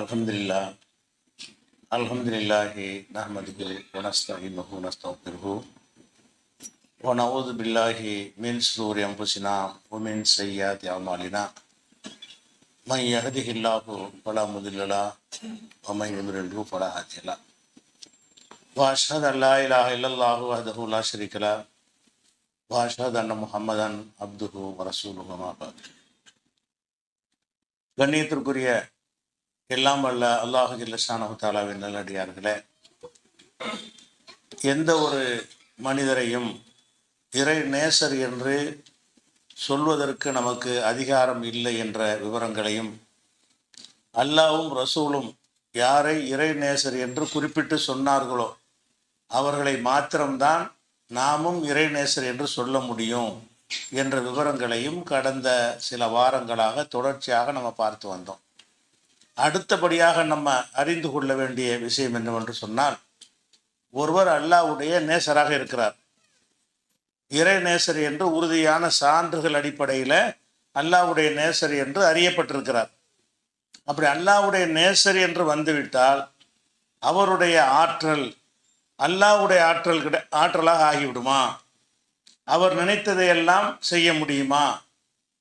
الحمد لله الحمد لله نحمده ونستعينه ونستغفره ونعوذ بالله من شرور انفسنا ومن سيئات اعمالنا من يهده الله فلا مضل له ومن يضلله فلا هادي له واشهد ان لا اله الا الله وحده لا شريك له واشهد ان محمدا عبده ورسوله ما بعد கண்ணியத்திற்குரிய எல்லாம் வல்ல அல்லாஹு ஜில்லஷானஹு தாலாவின் நல்லடியார்களே. எந்த ஒரு மனிதரையும் இறை நேசர் என்று சொல்வதற்கு நமக்கு அதிகாரம் இல்லை என்ற விவரங்களையும் அல்லாவும் ரசூலும் யாரை இறை நேசர் என்று குறிப்பிட்டு சொன்னார்களோ அவர்களை மாத்திரம்தான் நாமும் இறை நேசர் என்று சொல்ல முடியும் என்ற விவரங்களையும் கடந்த சில வாரங்களாக தொடர்ச்சியாக நம்ம பார்த்து வந்தோம். அடுத்தபடியாக நம்ம அறிந்து கொள்ள வேண்டிய விஷயம் என்னவென்று சொன்னால் ஒருவர் அல்லாவுடைய நேசராக இருக்கிறார். இறை நேசர் என்று உறுதியான சான்றுகள் அடிப்படையில் அல்லாவுடைய நேசர் என்று அறியப்பட்டிருக்கிறார். அப்படி அல்லாவுடைய நேசர் என்று வந்துவிட்டால் அவருடைய ஆற்றல் அல்லாவுடைய ஆற்றல் கிட ஆற்றலாக ஆகிவிடுமா? அவர் நினைத்ததையெல்லாம் செய்ய முடியுமா?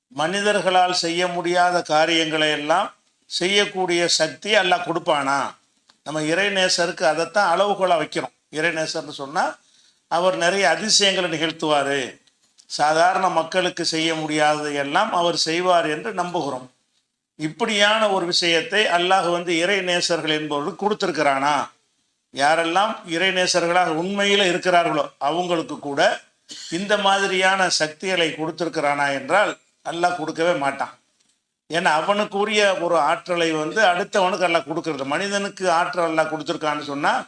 மனிதர்களால் செய்ய முடியாத காரியங்களை எல்லாம் செய்யக்கூடிய சக்தி எல்லாம் கொடுப்பானா? நம்ம இறைநேசருக்கு அதைத்தான் அளவுகோலாக வைக்கிறோம். இறைநேசர்னு சொன்னால் அவர் நிறைய அதிசயங்களை நிகழ்த்துவார். சாதாரண மக்களுக்கு செய்ய முடியாததையெல்லாம் அவர் செய்வார் என்று நம்புகிறோம். இப்படியான ஒரு விஷயத்தை அல்லாஹ் வந்து இறைநேசர்கள் என்பவர்கள் கொடுத்துருக்கிறானா? யாரெல்லாம் இறைநேசர்களாக உண்மையில் இருக்கிறார்களோ அவங்களுக்கு கூட இந்த மாதிரியான சக்திகளை கொடுத்துருக்கிறானா என்றால் அல்லாஹ் கொடுக்கவே மாட்டான். ஏன்னா அவனுக்குரிய ஒரு ஆற்றலை வந்து அடுத்தவனுக்கு எல்லாம் கொடுக்கறது. மனிதனுக்கு ஆற்றல் எல்லாம் கொடுத்துருக்கான்னு சொன்னால்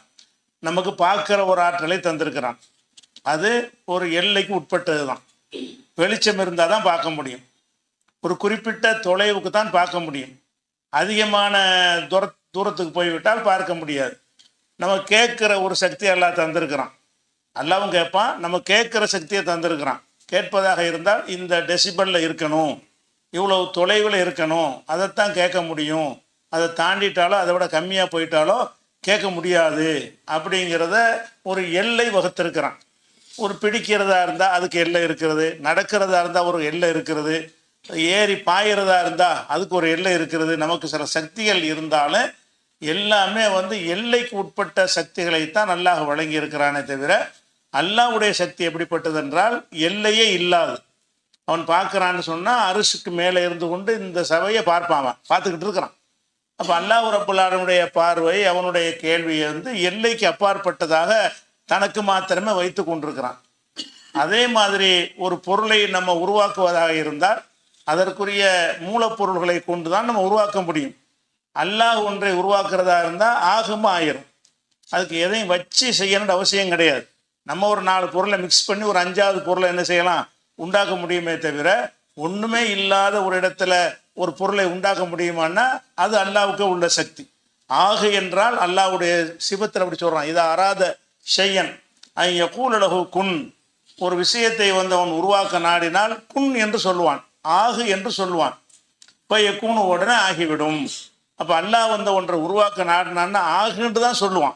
நமக்கு பார்க்குற ஒரு ஆற்றலை தந்திருக்கிறான். அது ஒரு எல்லைக்கு உட்பட்டது தான் வெளிச்சம் இருந்தால் தான் பார்க்க முடியும். ஒரு குறிப்பிட்ட தொலைவுக்கு தான் பார்க்க முடியும். அதிகமான தூர தூரத்துக்கு போய்விட்டால் பார்க்க முடியாது. நம்ம கேட்குற ஒரு சக்தி எல்லாம் தந்திருக்கிறான். எல்லாவும் கேட்பான் நம்ம கேட்குற சக்தியை தந்திருக்கிறான். கேட்பதாக இருந்தால் இந்த டெசிபலில் இருக்கணும். இவ்வளவு தொலைவில் இருக்கணும். அதைத்தான் கேட்க முடியும். அதை தாண்டிட்டாலோ அதை விட கம்மியாக போயிட்டாலோ கேட்க முடியாது. அப்படிங்கிறத ஒரு எல்லை வகுத்திருக்கிறான். ஒரு பிடிக்கிறதா இருந்தால் அதுக்கு எல்லை இருக்கிறது. நடக்கிறதா இருந்தால் ஒரு எல்லை இருக்கிறது. ஏறி பாயிறதா இருந்தால் அதுக்கு ஒரு எல்லை இருக்கிறது. நமக்கு சில சக்திகள் இருந்தாலும் எல்லாமே வந்து எல்லைக்கு உட்பட்ட சக்திகளைத்தான் அல்லாஹ் வழங்கி இருக்கிறானே தவிர அல்லாவுடைய சக்தி எப்படிப்பட்டது என்றால் எல்லையே இல்லாது. அவன் பார்க்குறான்னு சொன்னால் அரிசுக்கு மேலே இருந்து கொண்டு இந்த சபையை பார்ப்பான் அவன். பார்த்துக்கிட்டு இருக்கிறான். அப்போ அல்லாஹ் ரப்புல்லாருடைய பார்வை அவனுடைய கேள்வியை வந்து எல்லைக்கு அப்பாற்பட்டதாக தனக்கு மாத்திரமே வைத்து கொண்டிருக்கிறான். அதே மாதிரி ஒரு பொருளை நம்ம உருவாக்குவதாக இருந்தால் அதற்குரிய மூலப்பொருள்களை கொண்டு தான் நம்ம உருவாக்க முடியும். அல்லாஹ் ஒன்றை உருவாக்குறதா இருந்தால் ஆகமாக ஆயிரும். அதுக்கு எதையும் வச்சு செய்யணுன்ற அவசியம் கிடையாது. நம்ம ஒரு நாலு பொருளை மிக்ஸ் பண்ணி ஒரு அஞ்சாவது பொருளை என்ன செய்யலாம்? உண்டாக்க முடியுமே தவிர ஒன்றுமே இல்லாத ஒரு இடத்துல ஒரு பொருளை உண்டாக்க முடியுமான்னா அது அல்லாவுக்கு உள்ள சக்தி. ஆகு என்றால் அல்லாவுடைய சிவத்தில் அப்படி சொல்கிறான் இதை அறாத செய்யன் ஐய கூலழகு குன். ஒரு விஷயத்தை வந்து அவன் உருவாக்க நாடினால் குன் என்று சொல்லுவான். ஆகு என்று சொல்லுவான். இப்போ எக்கூனு உடனே ஆகிவிடும். அப்போ அல்லாஹ் வந்த ஒன்றை உருவாக்க நாடினான்னா ஆகுன்ட்டு தான் சொல்லுவான்.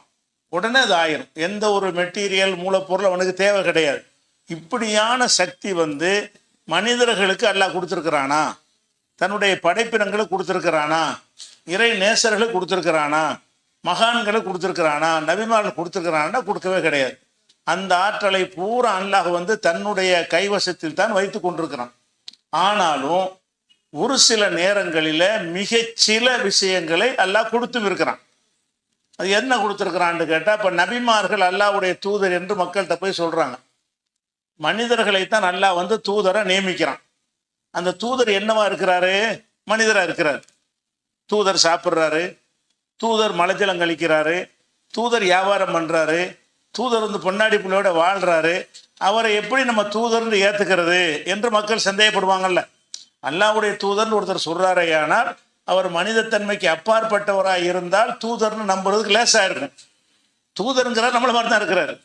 உடனே அது ஆயிரும். எந்த ஒரு மெட்டீரியல் மூலப்பொருள் அவனுக்கு தேவை கிடையாது. இப்படியான சக்தி வந்து மனிதர்களுக்கு அல்லாஹ் கொடுத்துருக்குறானா? தன்னுடைய படைப்பினங்களை கொடுத்துருக்குறானா? இறை நேசர்களை கொடுத்துருக்குறானா? மகான்களை கொடுத்துருக்குறானா? நபிமார்கள் கொடுத்துருக்குறானா கொடுக்கவே கிடையாது. அந்த ஆற்றலை பூரா அல்லாஹ் வந்து தன்னுடைய கைவசத்தில் தான் வைத்து கொண்டிருக்கிறான். ஆனாலும் ஒரு சில நேரங்களில் மிகச்சில விஷயங்களை அல்லாஹ் கொடுத்தும் இருக்கிறான். அது என்ன கொடுத்துருக்குறான்னு கேட்டால் இப்போ நபிமார்கள் அல்லாவுடைய தூதர் என்று மக்கள்கிட்ட போய் சொல்கிறாங்க மனிதர்களைத்தான் நல்லா வந்து தூதரை நியமிக்கிறான். அந்த தூதர் என்னவா இருக்கிறாரு? மனிதராக இருக்கிறார். தூதர் சாப்பிட்றாரு. தூதர் மலைஜலம் கழிக்கிறாரு. தூதர் வியாபாரம் பண்ணுறாரு தூதர் வந்து பொன்னாடி பிள்ளையோட வாழ்கிறாரு அவரை எப்படி நம்ம தூதர்னு ஏற்றுக்கிறது என்று மக்கள் சந்தேகப்படுவாங்கல்ல. அல்லாவுடைய தூதர்னு ஒருத்தர் சொல்கிறாரேயானால் அவர் மனிதத்தன்மைக்கு அப்பாற்பட்டவராக இருந்தால் தூதர்னு நம்புறதுக்கு லேசாக இருக்கும் தூதருங்கிறார் நம்மள மாதிரி தான் இருக்கிறாரு.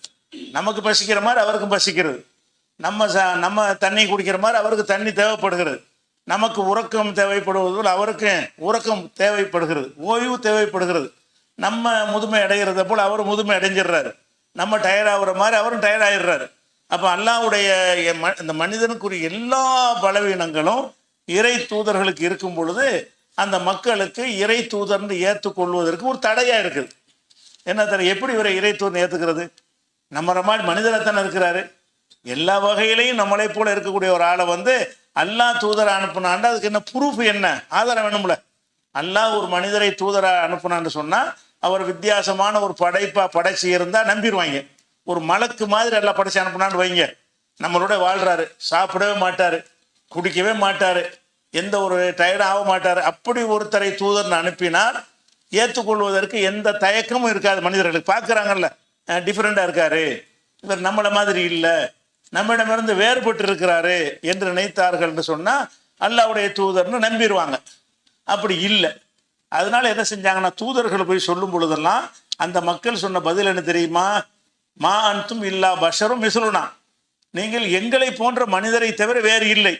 நமக்கு பசிக்கிற மாதிரி அவருக்கும் பசிக்கிறது. நம்ம ச நம்ம தண்ணி குடிக்கிற மாதிரி அவருக்கு தண்ணி தேவைப்படுகிறது. நமக்கு உறக்கம் தேவைப்படுவது போல் அவருக்கு உறக்கம் தேவைப்படுகிறது. ஓய்வு தேவைப்படுகிறது. நம்ம முதுமை அடைகிறத போல் அவர் முதுமை அடைஞ்சிடுறாரு. நம்ம டயர்ட் ஆகுற மாதிரி அவரும் டயர்ட் ஆயிடுறாரு. அப்போ அல்லாவுடைய ம- இந்த மனிதனுக்குரிய எல்லா பலவீனங்களும் இறை தூதர்களுக்கு இருக்கும் பொழுது அந்த மக்களுக்கு இறை தூதர்னு ஏற்றுக்கொள்வதற்கு ஒரு தடையாக இருக்குது. என்ன தடை? எப்படி இவரை இறை தூதர் ஏற்றுக்கிறது நம்மள மாதிரி மனிதராகத்தானே இருக்கிறாரு. எல்லா வகையிலையும் நம்மளை போல இருக்கக்கூடிய ஒரு ஆளை வந்து அல்லா தூதரை அனுப்புனான்டா அதுக்கு என்ன ப்ரூஃப் என்ன? ஆதாரம் வேணும்ல. அல்லாஹ் ஒரு மனிதரை தூதரை அனுப்புனான்னு சொன்னா அவர் வித்தியாசமான ஒரு படைப்பா படைச்சி இருந்தா நம்பிடுவாங்க ஒரு மலக்கு மாதிரி எல்லாம் படைச்சி அனுப்புனான்னு வைங்க. நம்மளோட வாழ்றாரு. சாப்பிடவே மாட்டாரு. குடிக்கவே மாட்டாரு. எந்த ஒரு டயர்டும் ஆக மாட்டாரு. அப்படி ஒருத்தரை தூதர்னு அனுப்பினார் ஏற்றுக்கொள்வதற்கு எந்த தயக்கமும் இருக்காது மனிதர்களுக்கு. பார்க்குறாங்கல்ல டிஃப்ரெண்டாக இருக்காரு. இவர் நம்மளை மாதிரி இல்லை. நம்மிடமிருந்து வேறுபட்டு இருக்கிறாரு என்று நினைத்தார்கள் என்று சொன்னால் அல்லாவுடைய தூதர்னு நம்பிடுவாங்க அப்படி இல்லை. அதனால என்ன செஞ்சாங்கன்னா தூதர்கள் போய் சொல்லும் பொழுதெல்லாம் அந்த மக்கள் சொன்ன பதில் என்ன தெரியுமா? மா அன்த்தும் இல்லா பஷரும் மிசுலுனா. நீங்கள் எங்களை போன்ற மனிதரை தவிர வேறு இல்லை.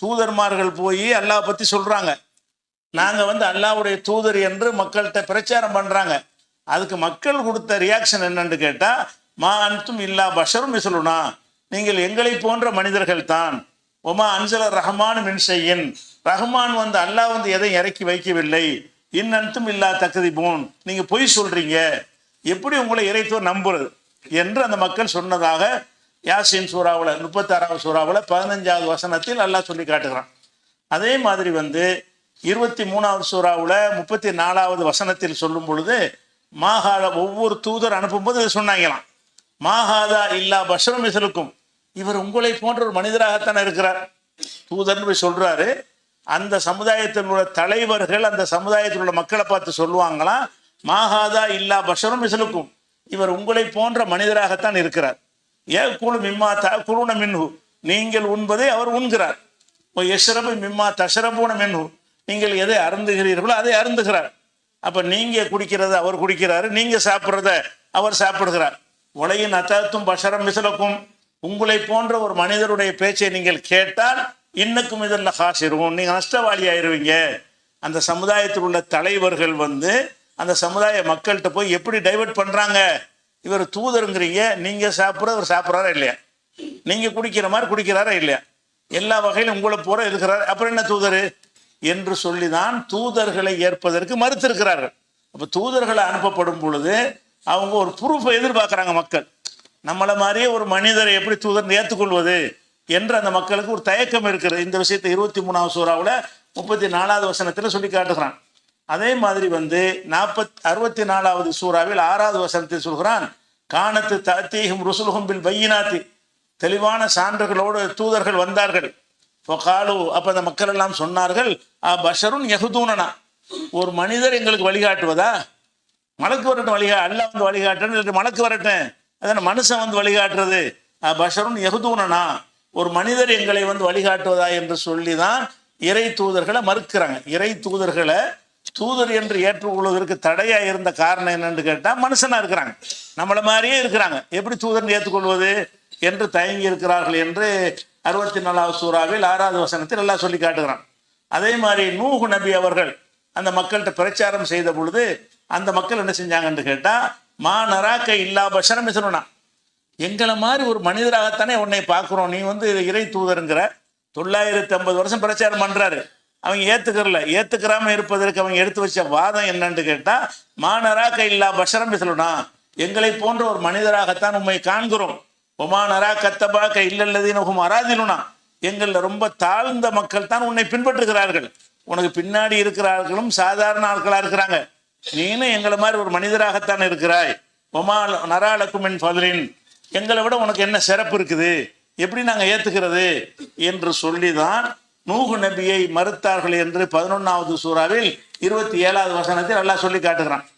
தூதர்மார்கள் போய் அல்லாஹ் பற்றி சொல்கிறாங்க நாங்கள் வந்து அல்லாஹ்வுடைய தூதர் என்று மக்கள்கிட்ட பிரச்சாரம் பண்ணுறாங்க அதுக்கு மக்கள் கொடுத்த ரியாக்ஷன் என்னன்னு கேட்டால் மா அன்த்தும் இல்லா பஷரும் மிசுலுனா. நீங்கள் எங்களை போன்ற மனிதர்கள் தான் ஒமா அன்சல ரஹ்மான் மின்சையின் ரஹ்மான் வந்து அல்லாஹ் வந்து எதை இறக்கி வைக்கவில்லை. இன்னன்த்தும் இல்லா தக்கதிபோன் நீங்க பொய் சொல்றீங்க. எப்படி உங்களை இறைத்துவர் நம்புறது? என்று அந்த மக்கள் சொன்னதாக யாசின் சூறாவில் முப்பத்தாறாவது சூறாவில் பதினஞ்சாவது வசனத்தில் அல்லாஹ் சொல்லி காட்டுகிறான். அதே மாதிரி வந்து இருபத்தி மூணாவது சூறாவில் முப்பத்தி நாலாவது வசனத்தில் சொல்லும் பொழுது மாகாள ஒவ்வொரு தூதர் அனுப்பும்போது இதை சொன்னாங்களாம். மாஹாதா இல்லா பஷரம் மிசலுக்கும். இவர் உங்களை போன்ற ஒரு மனிதராகத்தானே இருக்கிறார். தூதர்னு போய் சொல்றாரு அந்த சமுதாயத்தில் உள்ள தலைவர்கள் அந்த சமுதாயத்தில் உள்ள மக்களை பார்த்து சொல்லுவாங்களாம் மாஹாதா இல்லா பஷரும் மிசலுக்கும். இவர் உங்களை போன்ற மனிதராகத்தான் இருக்கிறார். ஏ குழு மிம்மா த குழுன மின்ஹு. நீங்கள் உண்பதை அவர் உண்கிறார். எஷ்ரபு மிம்மா தஷரபூன மின்ஹு. நீங்கள் எதை அருந்துகிறீர்களோ அதை அருந்துகிறார். அப்ப நீங்க குடிக்கிறத அவர் குடிக்கிறாரு நீங்க சாப்பிட்றத அவர் சாப்பிடுகிறார். உலகின் அத்தத்தும் பஷரம் மிசலக்கும். உங்களை போன்ற ஒரு மனிதருடைய பேச்சை நீங்கள் கேட்டால் இன்னக்கும் இதில் ஹாசிருவோம். நீங்கள் நஷ்டவாளி ஆயிருவீங்க அந்த சமுதாயத்தில் உள்ள தலைவர்கள் வந்து அந்த சமுதாய மக்கள்கிட்ட போய் எப்படி டைவர்ட் பண்ணுறாங்க இவர் தூதருங்கிறீங்க. நீங்கள் சாப்பிட்ற அவர் சாப்பிட்றாரா இல்லையா? நீங்கள் குடிக்கிற மாதிரி குடிக்கிறாரா இல்லையா? எல்லா வகையிலும் உங்களை போற இருக்கிறார் அப்புறம் என்ன தூதர்? என்று சொல்லிதான் தூதர்களை ஏற்பதற்கு மறுத்திருக்கிறார்கள். அப்போ தூதர்களை அனுப்பப்படும் பொழுது அவங்க ஒரு ப்ரூஃபை எதிர்பார்க்குறாங்க மக்கள். நம்மளை மாதிரியே ஒரு மனிதரை எப்படி தூதர் ஏற்றுக்கொள்வது என்று அந்த மக்களுக்கு ஒரு தயக்கம் இருக்கிறது இந்த விஷயத்தை இருபத்தி மூணாவது சூறாவில் முப்பத்தி நாலாவது வசனத்தில் சொல்லி காட்டுகிறான். அதே மாதிரி வந்து நாற்பத் அறுபத்தி நாலாவது சூறாவில் ஆறாவது வசனத்தில் சொல்கிறான் காணத்து தத்தீகும் ருசுலுகும் பில் பையினாத்தி. தெளிவான சான்றுகளோடு தூதர்கள் வந்தார்கள். காலு அப்போ அந்த மக்கள் எல்லாம் சொன்னார்கள் பஷருன் யகுதூனனா ஒரு மனிதர் எங்களுக்கு வழிகாட்டுவதா? மலக்கு வரட்டும் வழிகா அல்ல வந்து வழிகாட்டுன்னு மலக்கு வரட்டும். அதான் மனுஷன் வந்து வழிகாட்டுறது. பஷரும் பஷருன் ஒரு மனிதர் எங்களை வந்து வழிகாட்டுவதா என்று சொல்லி தான் இறை தூதர்களை மறுக்கிறாங்க. இறை தூதர்களை தூதர் என்று ஏற்றுக்கொள்வதற்கு தடையா இருந்த காரணம் என்னன்னு கேட்டால் மனுஷனா இருக்கிறாங்க. நம்மள மாதிரியே இருக்கிறாங்க. எப்படி தூதர் ஏற்றுக்கொள்வது என்று தயங்கி இருக்கிறார்கள் என்று அறுபத்தி நாலாவது சூறாவில் ஆறாவது வசனத்தில் எல்லாம் சொல்லி காட்டுகிறான். அதே மாதிரி நூகு நபி அவர்கள் அந்த மக்கள்கிட்ட பிரச்சாரம் செய்த பொழுது அந்த மக்கள் என்ன செஞ்சாங்கன்னு கேட்டால் மா நராக்க இல்லா பஷரம் சொன்னா எங்களை மாதிரி ஒரு மனிதராகத்தானே உன்னை பார்க்குறோம். நீ வந்து இறை தூதருங்கிற தொள்ளாயிரத்தி ஐம்பது வருஷம் பிரச்சாரம் பண்ணுறாரு அவங்க ஏற்றுக்கிறல ஏற்றுக்கிறாமல் இருப்பதற்கு அவங்க எடுத்து வச்ச வாதம் என்னன்னு கேட்டால் மானராக்க இல்லா பஷரம் பேசலுனா எங்களை போன்ற ஒரு மனிதராகத்தான் உண்மை காண்கிறோம். ஒமானரா கத்தபாக்க இல்லல்லதீன உகும் அராதிலுனா. எங்களில் ரொம்ப தாழ்ந்த மக்கள் தான் உன்னை பின்பற்றுகிறார்கள். உனக்கு பின்னாடி இருக்கிறார்களும் சாதாரண ஆட்களாக இருக்கிறாங்க. நீனும் எங்களை மாதிரி ஒரு மனிதராகத்தான் இருக்கிறாய். ஒமா நராலக்குமின் என் எங்களை விட உனக்கு என்ன சிறப்பு இருக்குது? எப்படி நாங்கள் ஏற்றுக்கிறது என்று சொல்லிதான் நூகு நபியை மறுத்தார்கள் என்று பதினொன்றாவது சூறாவில் இருபத்தி ஏழாவது வசனத்தில் நல்லா சொல்லி காட்டுகிறான்.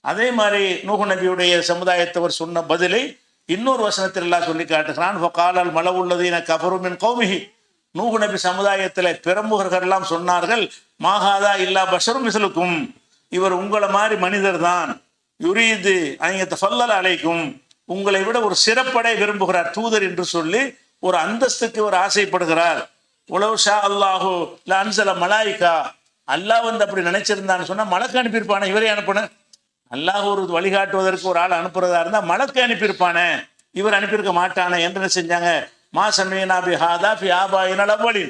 அதே மாதிரி நூகு நபியுடைய சமுதாயத்தவர் சொன்ன பதிலை இன்னொரு வசனத்தில் எல்லாம் சொல்லி காட்டுகிறான். காலால் மலவுள்ளதீன கபருமின் கோமிகி நூகு நபி சமுதாயத்தில் பிரமுகர்கள் எல்லாம் சொன்னார்கள் மாகாதா இல்லா பஷரும் மிசலுக்கும் இவர் உங்களை மாதிரி மனிதர் தான் யுரீது அங்க சொல்லல அழைக்கும் உங்களை விட ஒரு சிறப்படை விரும்புகிறார் தூதர் என்று சொல்லி ஒரு அந்தஸ்துக்கு ஒரு ஆசைப்படுகிறார். உலவு ஷா அல்லாஹு லான்சல மலாய்க்கா அல்லாஹ் வந்து அப்படி நினைச்சிருந்தான்னு சொன்னா மலக்கு அனுப்பியிருப்பானே இவரே அனுப்பினேன் அல்லாஹ் ஒரு வழிகாட்டுவதற்கு ஒரு ஆள் அனுப்புறதா இருந்தால் மலக்கு அனுப்பியிருப்பானே இவர் அனுப்பியிருக்க மாட்டானே என்று என்ன செஞ்சாங்க? மா சமீனா பி ஹாதா பி ஆபா இனலவழி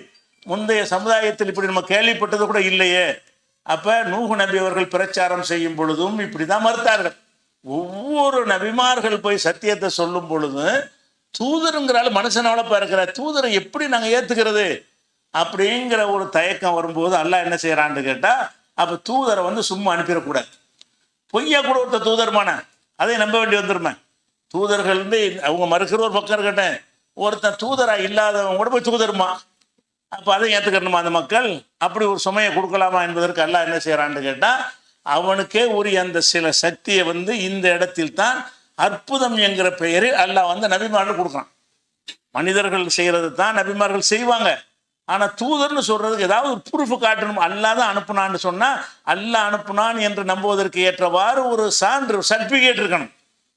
முந்தைய சமுதாயத்தில் இப்படி நம்ம கேள்விப்பட்டது கூட இல்லையே. அப்ப நூகு நபி அவர்கள் பிரச்சாரம் செய்யும் பொழுதும் இப்படிதான் மறுத்தார்கள். ஒவ்வொரு நபிமார்கள் போய் சத்தியத்தை சொல்லும் பொழுது தூதருங்கிறால மனுஷனால இருக்கிற தூதரை எப்படி நாங்க ஏத்துக்கிறது? அப்படிங்கிற ஒரு தயக்கம் வரும்போது அல்லாஹ் என்ன செய்யறான்னு கேட்டா அப்ப தூதரை வந்து சும்மா அனுப்பிடக்கூடாது. பொய்யா கூட ஒருத்த தூதர்மான? அதை நம்ப வேண்டி வந்துருமே. தூதர்கள் வந்து அவங்க மறுக்கிற ஒரு பக்கம் இருக்கட்டும். ஒருத்தன் தூதரா இல்லாதவங்க கூட போய் தூதருமா? அப்போ அதை ஏற்றுக்கணுமா அந்த மக்கள்? அப்படி ஒரு சுமையை கொடுக்கலாமா என்பதற்கு அல்லாஹ் என்ன செய்கிறான்னு கேட்டால் அவனுக்கே உரிய அந்த சில சக்தியை வந்து இந்த இடத்தில் தான் அற்புதம் என்கிற பெயரில் அல்லாஹ் வந்து நபிமார்கள் கொடுக்குறான். மனிதர்கள் செய்கிறது தான் நபிமார்கள் செய்வாங்க. ஆனால் தூதர்னு சொல்கிறதுக்கு ஏதாவது ஒரு ப்ரூஃப் காட்டணும். அல்லாஹ் தான் அனுப்புனான்னு சொன்னால் அல்லாஹ் அனுப்புனான் என்று நம்புவதற்கு ஏற்றவாறு ஒரு சான்று சர்டிஃபிகேட் இருக்கணும்.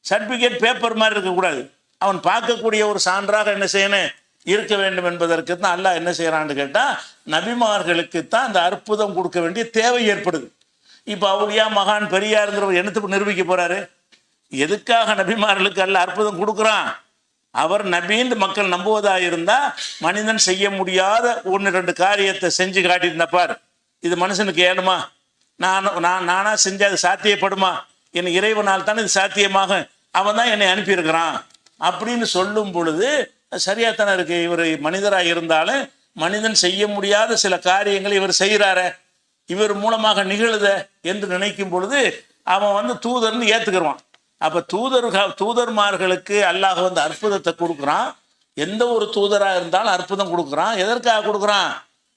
சர்டிஃபிகேட் பேப்பர் மாதிரி இருக்கக்கூடாது. அவன் பார்க்கக்கூடிய ஒரு சான்றாக என்ன செய்யணும்? இருக்க வேண்டும் என்பதற்கு தான் அல்லாஹ் என்ன செய்யறான்னு கேட்டா நபிமார்களுக்கு தான் அந்த அற்புதம் கொடுக்க வேண்டிய தேவை ஏற்படுது. இப்போ அவளியா மகான் பெரியாருங்கிறவர் என்னத்துக்கு நிரூபிக்க போறாரு? எதுக்காக நபிமார்களுக்கு அல்ல அற்புதம் கொடுக்குறான்? அவர் நபின்னு மக்கள் நம்புவதா இருந்தா மனிதன் செய்ய முடியாத ஒன்று ரெண்டு காரியத்தை செஞ்சு காட்டியிருந்தப்பார் இது மனுஷனுக்கு ஏனுமா? நான் நான் நானா செஞ்சால் அது சாத்தியப்படுமா? என் இறைவனால் தான் இது சாத்தியமாகும். அவன் தான் என்னை அனுப்பியிருக்கிறான். அப்படின்னு சொல்லும் பொழுது சரியாத்தானே இருக்கு. இவர் மனிதராக இருந்தாலும் மனிதன் செய்ய முடியாத சில காரியங்களை இவர் செய்கிறாரே. இவர் மூலமாக நிகழுத என்று நினைக்கும் பொழுது அவன் வந்து தூதர்னு ஏற்றுக்கிறான் அப்போ தூதர்கள் தூதர்மார்களுக்கு அல்லாஹ் வந்து அற்புதத்தை கொடுக்குறான். எந்த ஒரு தூதராக இருந்தாலும் அற்புதம் கொடுக்குறான். எதற்காக கொடுக்குறான்?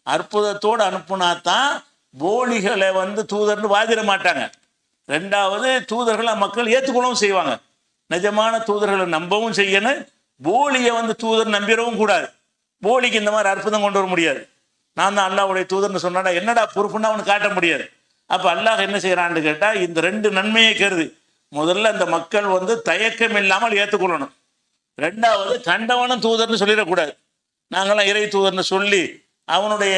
அற்புதத்தோடு அனுப்புனா தான் போலிகளை வந்து தூதர்னு வாதிட மாட்டாங்க. ரெண்டாவது தூதர்களை மக்கள் ஏற்றுக்கொள்ளவும் செய்வாங்க. நிஜமான தூதர்களை நம்பவும் செய்யணும். போலியை வந்து தூதர் நம்பிடவும் கூடாது. போலிக்கு இந்த மாதிரி அற்புதம் கொண்டு வர முடியாது. நான் தான் அல்லாவுடைய தூதர்னு சொன்னாடா என்னடா பொறுப்புன்னு அவனுக்கு காட்ட முடியாது. அப்போ அல்லாஹ் என்ன செய்கிறான்னு கேட்டால் இந்த ரெண்டு நன்மையை கருது. முதல்ல இந்த மக்கள் வந்து தயக்கம் இல்லாமல் ஏற்றுக்கொள்ளணும் ரெண்டாவது கண்டவனும் தூதர்னு சொல்லிடக்கூடாது. நாங்களாம் இறை தூதர்னு சொல்லி அவனுடைய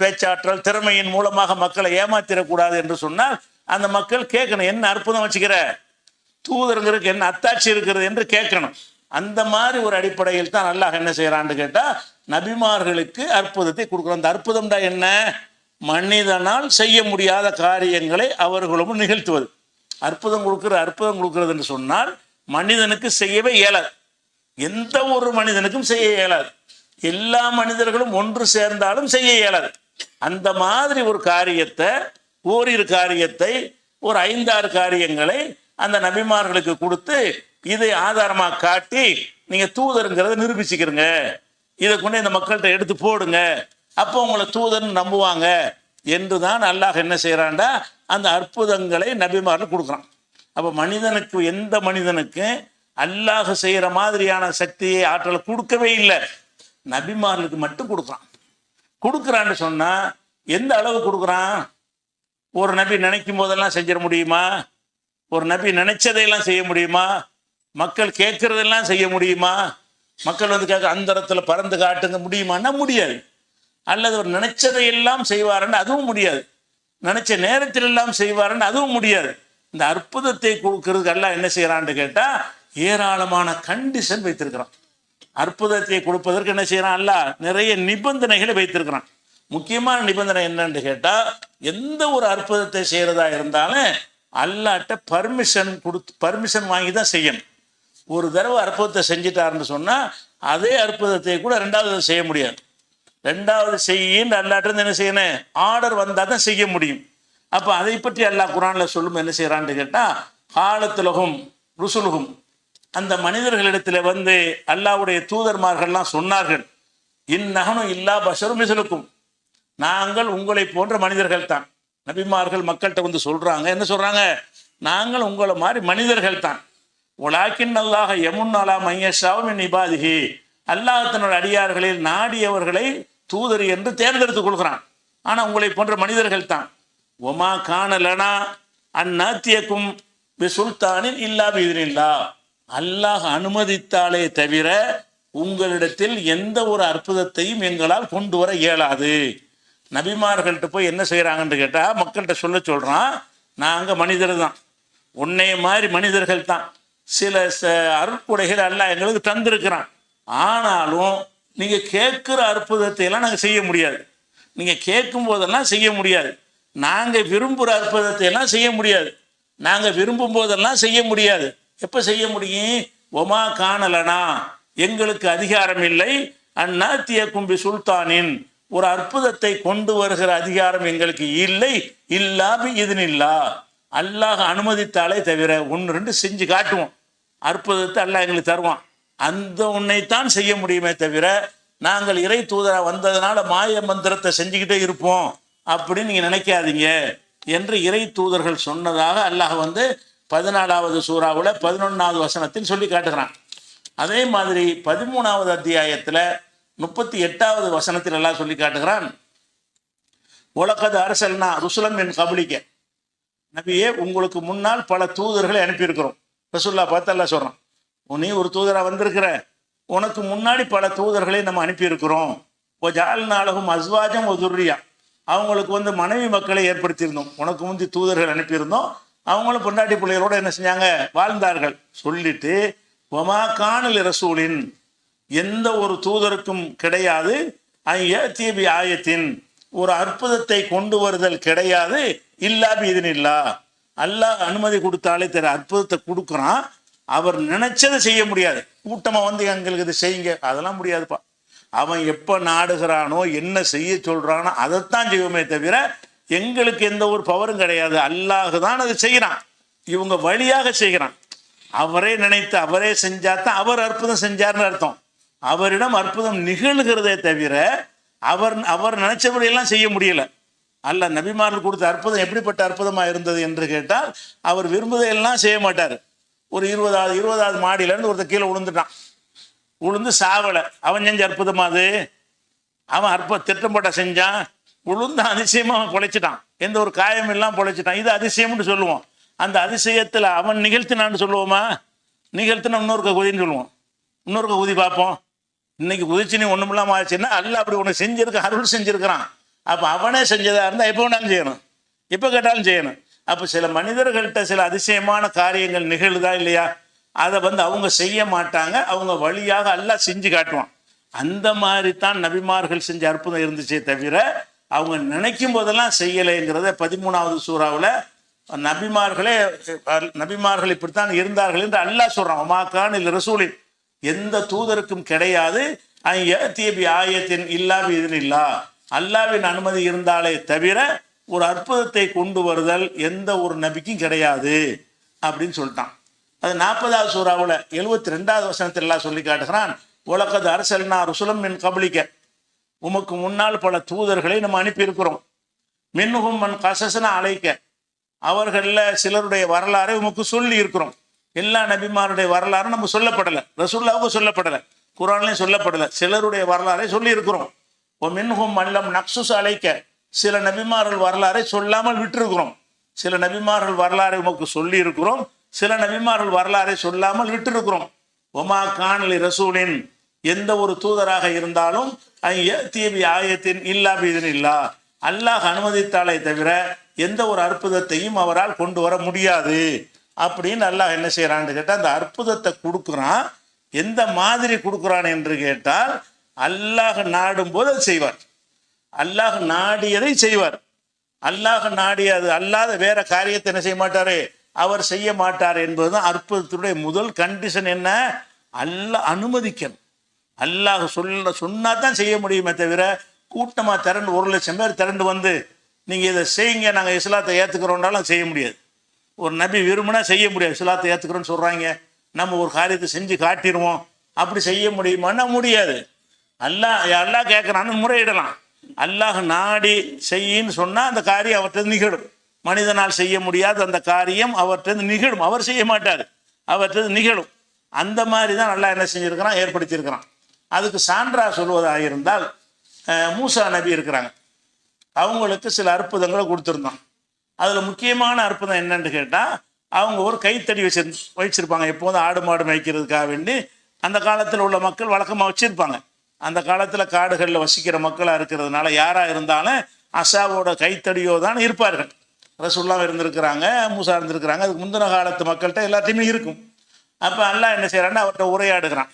பேச்சாற்றல் திறமையின் மூலமாக மக்களை ஏமாத்திடக்கூடாது என்று சொன்னால் அந்த மக்கள் கேட்கணும் என்ன அற்புதம் வச்சுக்கிற? தூதருங்கிறதுக்கு என்ன அத்தாட்சி இருக்கிறது? என்று கேட்கணும். அந்த மாதிரி ஒரு அடிப்படையில் தான் அல்லாஹ் என்ன செய்யறான்னு கேட்டா நபிமார்களுக்கு அற்புதத்தை கொடுக்குறோம் அந்த அற்புதம்டா என்ன? மனிதனால் செய்ய முடியாத காரியங்களை அவர்களும் நிகழ்த்துவது. அற்புதம் கொடுக்குற அற்புதம் கொடுக்குறதுன்னு சொன்னால் மனிதனுக்கு செய்யவே இயலாது. எந்த ஒரு மனிதனுக்கும் செய்ய இயலாது. எல்லா மனிதர்களும் ஒன்று சேர்ந்தாலும் செய்ய இயலாது. அந்த மாதிரி ஒரு காரியத்தை ஓரிரு காரியத்தை ஒரு ஐந்தாறு காரியங்களை அந்த நபிமார்களுக்கு கொடுத்து இதை ஆதாரமாக காட்டி நீங்கள் தூதருங்கிறத நிரூபிச்சுக்கிறங்க. இதை கொண்டு இந்த மக்கள்கிட்ட எடுத்து போடுங்க. அப்போ உங்களை தூதர்னு நம்புவாங்க. என்று தான் அல்லாஹ் என்ன செய்கிறான்டா அந்த அற்புதங்களை நபிமாரில் கொடுக்குறான். அப்போ மனிதனுக்கு எந்த மனிதனுக்கு அல்லாஹ் செய்கிற மாதிரியான சக்தியை ஆற்றலை கொடுக்கவே இல்லை. நபிமார்களுக்கு மட்டும் கொடுக்குறான். கொடுக்குறான்னு சொன்னால் எந்த அளவு கொடுக்குறான்? ஒரு நபி நினைக்கும் போதெல்லாம் செஞ்சிட முடியுமா? ஒரு நபி நினைச்சதையெல்லாம் செய்ய முடியுமா? மக்கள் கேட்கறதெல்லாம் செய்ய முடியுமா? மக்கள் வந்து கேட்க அந்தரத்துல பறந்து காட்டுங்க. முடியுமான்னா முடியாது. அல்லது அவர் நினைச்சதை எல்லாம் செய்வாருன்னு அதுவும் முடியாது. நினைச்ச நேரத்தில் எல்லாம் செய்வாருன்னு அதுவும் முடியாது. இந்த அற்புதத்தை கொடுக்கறதுக்கு எல்லாம் என்ன செய்யறான்னு கேட்டா ஏராளமான கண்டிஷன் வைத்திருக்கிறான். அற்புதத்தை கொடுப்பதற்கு என்ன செய்யறான் அல்ல நிறைய நிபந்தனைகளை வைத்திருக்கிறான். முக்கியமான நிபந்தனை என்னன்னு கேட்டா எந்த ஒரு அற்புதத்தை செய்யறதா இருந்தாலும் அல்லாட்ட பர்மிஷன் கொடுத்து பர்மிஷன் வாங்கி தான் செய்யணும். ஒரு தடவை அற்புதத்தை செஞ்சிட்டாருன்னு சொன்னால் அதே அற்புதத்தை கூட ரெண்டாவது செய்ய முடியாது. ரெண்டாவது செய்யின்னு அல்லாட்டிருந்து என்ன செய்யணும்? ஆர்டர் வந்தால் தான் செய்ய முடியும். அப்போ அதை பற்றி அல்லாஹ் குரானில் சொல்லும் என்ன செய்கிறான்னு கேட்டால் காலத்துலகும் ருசுலுகும் அந்த மனிதர்களிடத்தில் வந்து அல்லாவுடைய தூதர்மார்கள்லாம் சொன்னார்கள். இந்நகனும் இல்லா பஷரும் மிசலுக்கும் நாங்கள் உங்களை போன்ற மனிதர்கள் தான் நபிமார்கள் மக்கள்கிட்ட வந்து சொல்கிறாங்க என்ன சொல்கிறாங்க நாங்கள் உங்களை மாதிரி மனிதர்கள் தான் உலாக்கின் அல்லாஹ யமுன் அலா மையஷாவும் என் இபாதிகி அல்லாஹ் தன்னோட அடியார்களில் நாடியவர்களை தூதர் என்று தேர்ந்தெடுத்துக் கொள்கிறான். ஆனால் உங்களை போன்ற மனிதர்கள் தான். ஒமா காணலனா அந்நாத்தியக்கும் சுல்தானின் இல்லா இதனில்லா அல்லாஹ் அனுமதித்தாலே தவிர உங்களிடத்தில் எந்த ஒரு அற்புதத்தையும் எங்களால் கொண்டு வர இயலாது. நபிமார்கள்ட்ட போய் என்ன செய்கிறாங்கன்னு கேட்டால் மக்கள்கிட்ட சொல்ல சொல்கிறான் நாங்கள் மனிதர் தான். உன்னைய மாதிரி மனிதர்கள் தான். சில ச அருட்கொடைகள் எல்லாம் எங்களுக்கு தந்திருக்கிறான். ஆனாலும் நீங்கள் கேட்குற அற்புதத்தை எல்லாம் நாங்கள் செய்ய முடியாது. நீங்கள் கேட்கும் போதெல்லாம் செய்ய முடியாது. நாங்கள் விரும்புகிற அற்புதத்தை எல்லாம் செய்ய முடியாது. நாங்கள் விரும்பும் போதெல்லாம் செய்ய முடியாது. எப்போ செய்ய முடியும்? ஒமா காணலனா. எங்களுக்கு அதிகாரம் இல்லை. அந்நாத்திய கும்பி சுல்தானின் ஒரு அற்புதத்தை கொண்டு வருகிற அதிகாரம் எங்களுக்கு இல்லை. இல்லாம இதுனில்லா அல்லாஹ் அனுமதித்தாலே தவிர ஒன்று ரெண்டு செஞ்சு காட்டுவோம். அற்புதத்தை அல்லாஹ் எங்களுக்கு தருவான். அந்த உன்னைத்தான் செய்ய முடியுமே தவிர நாங்கள் இறை தூதராக வந்ததுனால மாய மந்திரத்தை செஞ்சுக்கிட்டே இருப்போம் அப்படின்னு நீங்க நினைக்காதீங்க என்று இறை தூதர்கள் சொன்னதாக அல்லாஹ் வந்து பதினாலாவது சூறாவில் பதினொன்றாவது வசனத்தில் சொல்லி காட்டுகிறான். அதே மாதிரி பதிமூணாவது அத்தியாயத்தில் முப்பத்தி எட்டாவது வசனத்தில் எல்லாம் சொல்லி காட்டுகிறான். உலகது அரசல்னா ருசுலம் என் கபலிக்க நபியே உங்களுக்கு முன்னால் பல தூதர்களை அனுப்பியிருக்கிறோம். ரசுல்லா பார்த்து அல்லா சொல்கிறான் நீ ஒரு தூதராக வந்திருக்கிற. உனக்கு முன்னாடி பல தூதர்களை நம்ம அனுப்பியிருக்கிறோம். ஓ ஜால்நாளகும் அஸ்வாஜம் ஒரு அவங்களுக்கு வந்து மனைவி மக்களை ஏற்படுத்தியிருந்தோம். உனக்கு முந்தி தூதர்கள் அனுப்பியிருந்தோம். அவங்களும் பொண்டாட்டி பிள்ளைகளோட என்ன செஞ்சாங்க? வாழ்ந்தார்கள். சொல்லிட்டு ஒமா காணல் ரசூலின். எந்த ஒரு தூதருக்கும் கிடையாது. தீபி ஆயத்தின். ஒரு அற்புதத்தை கொண்டு வருதல் கிடையாது. இல்லாபி இதனில்லா அல்லாஹ் அனுமதி கொடுத்தாலே தெரிய அற்புதத்தை கொடுக்குறான். அவர் நினைச்சதை செய்ய முடியாது. கூட்டமாக வந்து எங்களுக்கு இது செய்யுங்க. அதெல்லாம் முடியாதுப்பா. அவன் எப்போ நாடுகிறானோ என்ன செய்ய சொல்கிறானோ அதைத்தான் செய்வோமே தவிர எங்களுக்கு எந்த ஒரு பவரும் கிடையாது. அல்லாஹு தான் அதை செய்கிறான். இவங்க வழியாக செய்கிறான். அவரே நினைத்து அவரே செஞ்சாதான் அவர் அற்புதம் செஞ்சார்னு அர்த்தம். அவரிடம் அற்புதம் நிகழ்கிறதே தவிர அவர் அவர் நினைச்சபடியெல்லாம் செய்ய முடியல. அல்ல நபிமார்கள் கொடுத்த அற்புதம் எப்படிப்பட்ட அற்புதமா இருந்தது என்று கேட்டால் அவர் விரும்புதையெல்லாம் செய்ய மாட்டார். ஒரு இருபதாவது இருபதாவது மாடியில இருந்து ஒருத்தர் கீழே விழுந்துட்டான் உளுந்து சாவலை அவன் செஞ்ச அற்புதமா அது? அவன் அற்ப திட்டம் போட்ட செஞ்சான். உளுந்து அதிசயமா அவன் பொழைச்சிட்டான். எந்த ஒரு காயம் எல்லாம் பொழைச்சிட்டான். இது அதிசயம்னு சொல்லுவோம். அந்த அதிசயத்துல அவன் நிகழ்த்தினான்னு சொல்லுவோமா? நிகழ்த்தின இன்னொருக்க குதின்னு சொல்லுவோம். இன்னொருக்க குதி பார்ப்போம். இன்னைக்கு குதிச்சு நீ ஒண்ணும் ஆச்சுன்னா அல்ல அப்படி உனக்கு செஞ்சிருக்க அருள் செஞ்சிருக்கிறான். அப்போ அவனே செஞ்சதா இருந்தால் எப்போ வேணாலும் செய்யணும். எப்போ கேட்டாலும் செய்யணும். அப்போ சில மனிதர்கள்ட்ட சில அதிசயமான காரியங்கள் நிகழுதா இல்லையா? அதை வந்து அவங்க செய்ய மாட்டாங்க. அவங்க வழியாக எல்லாம் செஞ்சு காட்டுவான். அந்த மாதிரி தான் நபிமார்கள் செஞ்ச அற்புதம் இருந்துச்சே தவிர அவங்க நினைக்கும் போதெல்லாம் செய்யலைங்கிறத பதிமூணாவது சூறாவில் நபிமார்களே நபிமார்கள் இப்படித்தான் இருந்தார்கள் என்று அல்லாஹ் சொல்கிறான் ஒமாக்கான் இல்லை ரசூலின். எந்த தூதருக்கும் கிடையாது. தீபி ஆயத்தின் இல்லாமல் இது இல்லா அல்லாவின் அனுமதி இருந்தாலே தவிர ஒரு அற்புதத்தை கொண்டு வருதல் எந்த ஒரு நபிக்கும் கிடையாது அப்படின்னு சொல்லிட்டான். அது நாற்பதாவது சூறாவில் எழுபத்தி ரெண்டாவது வசனத்தில் எல்லாம் சொல்லி காட்டுகிறான். உலகது அரசல்னா ருசுலம் மின் கபலிக்க. உமக்கு முன்னால் பல தூதர்களை நம்ம அனுப்பியிருக்கிறோம். மின்னுகும் மண் கசசன அழைக்க அவர்களில் சிலருடைய வரலாறை உமக்கு சொல்லி இருக்கிறோம் எல்லா நபிமாருடைய வரலாறும் நம்ம சொல்லப்படலை. ரசூல்லாவுக்கு சொல்லப்படலை. குரான்லையும் சொல்லப்படலை. சிலருடைய வரலாறை சொல்லி இருக்கிறோம் மின்ஹும் மல்லம் நக்சுஸ் அழைக்க சில நபிமார்கள் வரலாறை சொல்லாமல் விட்டிருக்கிறோம். சில நபிமார்கள் வரலாறை உமக்கு சொல்லி இருக்கிறோம் சில நபிமார்கள் வரலாறை சொல்லாமல் விட்டிருக்கிறோம். ஒமா காணலி ரசூலின் எந்த ஒரு தூதராக இருந்தாலும் தீபி ஆயத்தின் இல்லா பீதன் இல்லா அல்லாஹ் அனுமதித்தாலே தவிர எந்த ஒரு அற்புதத்தையும் அவரால் கொண்டு வர முடியாது. அப்படின்னு அல்லாஹ் என்ன செய்யறான்னு கேட்டால் அந்த அற்புதத்தை கொடுக்குறான். எந்த மாதிரி கொடுக்குறான் என்று கேட்டால் அல்லாஹ் நாடும் போது அதை செய்வார். அல்லாஹ் நாடியதை செய்வார். அல்லாஹ் நாடியது அல்லாத வேற காரியத்தை என்ன செய்ய மாட்டாரு அவர் செய்ய மாட்டார் என்பதுதான் அற்புதத்துடைய முதல் கண்டிஷன் என்ன? அல்ல அனுமதிக்கணும். அல்லாஹ் சொல்ல சொன்னா தான் செய்ய முடியுமே தவிர கூட்டமாக திரண்டு ஒரு லட்சம் பேர் திரண்டு வந்து நீங்கள் இதை செய்யுங்க நாங்கள் இஸ்லாத்தை ஏற்றுக்கிறோன்னாலும் செய்ய முடியாது. ஒரு நபி விரும்புனா செய்ய முடியாது. இஸ்லாத்தை ஏற்றுக்கிறோன்னு சொல்கிறாங்க நம்ம ஒரு காரியத்தை செஞ்சு காட்டிடுவோம். அப்படி செய்ய முடியுமான்னா முடியாது. அல்லாஹ் அல்லாஹ் கேட்குறான்னு முறையிடலாம். அல்லாஹ் நாடி செய்யின்னு சொன்னால் அந்த காரியம் அவர்கிட்ட நிகழும். மனிதனால் செய்ய முடியாத அந்த காரியம் அவர்கிட்ட நிகழும். அவர் செய்ய மாட்டார். அவர்கிட்ட நிகழும். அந்த மாதிரி தான் நல்லா என்ன செஞ்சுருக்கிறான்? ஏற்படுத்தியிருக்கிறான். அதுக்கு சான்றா சொல்வதாக இருந்தால் மூசா நபி இருக்கிறாங்க. அவங்களுக்கு சில அற்புதங்களை கொடுத்துருந்தோம் அதில் முக்கியமான அற்புதம் என்னன்னு கேட்டால் அவங்க ஒரு கைத்தடி வச்சிரு வச்சிருப்பாங்க. எப்போதும் ஆடு மாடு மேய்க்கிறதுக்காக வேண்டி அந்த காலத்தில் உள்ள மக்கள் வழக்கமாக வச்சுருப்பாங்க. அந்த காலத்தில் காடுகளில் வசிக்கிற மக்களாக இருக்கிறதுனால யாராக இருந்தாலும் அசாவோட கைத்தடியோ தான் இருப்பார்கள். ரசுல்லாம் இருந்திருக்கிறாங்க மூசா இருந்திருக்கிறாங்க. அதுக்கு முந்தின காலத்து மக்கள்கிட்ட எல்லாத்தையுமே இருக்கும். அப்போ அல்லா என்ன செய்கிறான்னா அவர்கிட்ட உரையாடுகிறான்.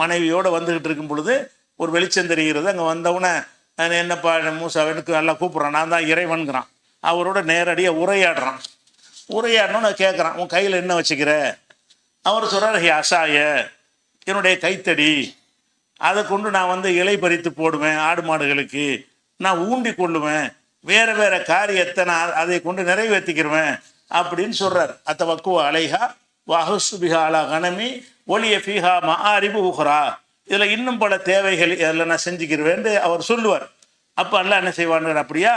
மனைவியோடு வந்துக்கிட்டு இருக்கும் பொழுது ஒரு வெளிச்சம் தெரிகிறது. அங்கே வந்தவுடனே என்னப்பா மூசா எனக்கு நல்லா கூப்பிட்றான்? நான் தான் இறைவன்கிறான். அவரோட நேரடியாக உரையாடுறான். உரையாடணும்னு கேட்குறான் உன் கையில் என்ன வச்சுக்கிற? அவர் சொல்கிறார் ஹே அசாய என்னுடைய கைத்தடி. அதை கொண்டு நான் வந்து இலை பறித்து போடுவேன் ஆடு மாடுகளுக்கு. நான் ஊண்டி கொள்ளுவேன். வேற வேற காரியத்தை நான் அதை கொண்டு நிறைவேற்றிக்கிடுவேன் அப்படின்னு சொல்றார். அத்த வக்குவ அலைஹா வஹசுபிஹா அலா கனமி ஒலிய ஃபீஹா அறிவு உஹ்ரா. இதில் இன்னும் பல தேவைகள் இதில் நான் செஞ்சுக்கிருவேன்னு அவர் சொல்லுவார். அப்போ எல்லாம் என்ன செய்வான்னு அப்படியா?